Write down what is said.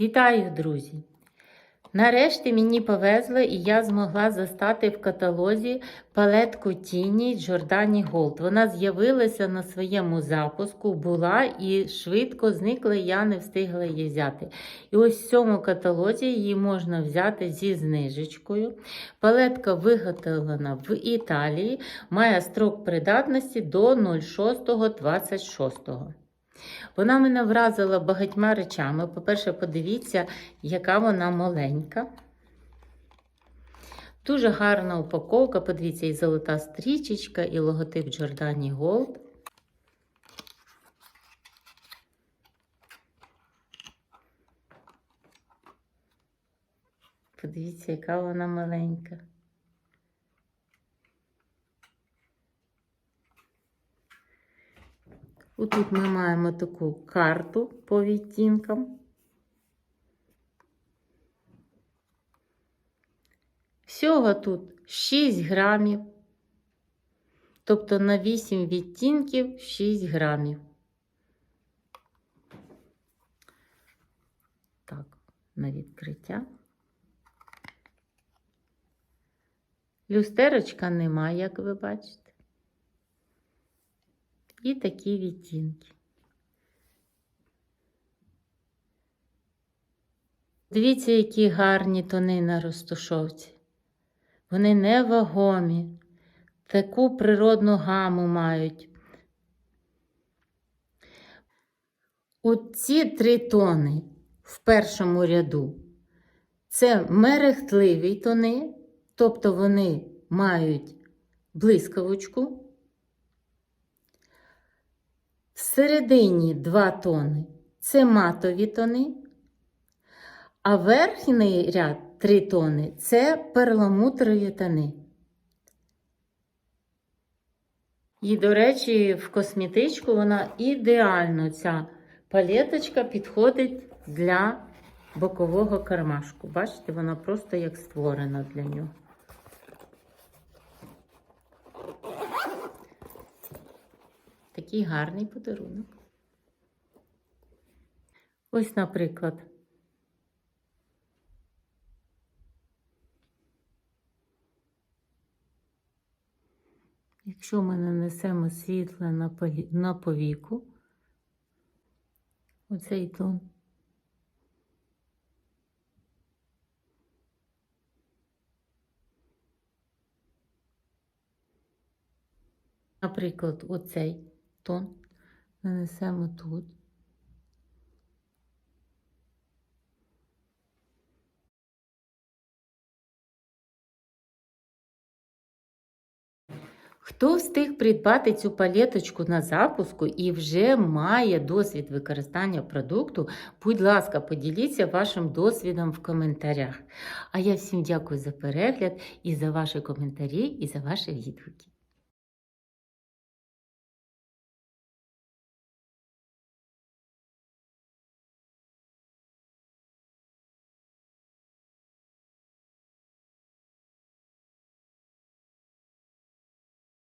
Вітаю, друзі! Нарешті мені повезло і я змогла застати в каталозі палетку тіні Giordani Gold. Вона з'явилася на своєму запуску, була і швидко зникла, я не встигла її взяти. І ось в цьому каталозі її можна взяти зі знижечкою. Палетка виготовлена в Італії, має строк придатності до 06.26. Вона мене вразила багатьма речами. По-перше, подивіться, яка вона маленька. Дуже гарна упаковка. Подивіться, і золота стрічечка, і логотип Giordani Gold. Подивіться, яка вона маленька. Тут ми маємо таку карту по відтінкам. Всього тут 6 грамів, тобто на 8 відтінків 6 грамів. Так, на відкриття. Люстерочка немає, як ви бачите. І такі відтінки. Дивіться, які гарні тони на розтушовці. Вони невагомі, таку природну гаму мають. Оці три тони в першому ряду це мерехтливі тони, тобто вони мають блискавочку. Всередині два тони це матові тони, а верхній ряд три тони це перламутрові тони. І, до речі, в косметичку вона ідеально ця палеточка підходить для бокового кармашку. Бачите, вона просто як створена для нього. Такий гарний подарунок. Ось, наприклад. Якщо ми нанесемо світле на, повіку, оцей тон. Наприклад, оцей тон нанесемо тут. Хто встиг придбати цю палеточку на запуску і вже має досвід використання продукту, будь ласка, поділіться вашим досвідом в коментарях. А я всім дякую за перегляд і за ваші коментарі, і за ваші відгуки.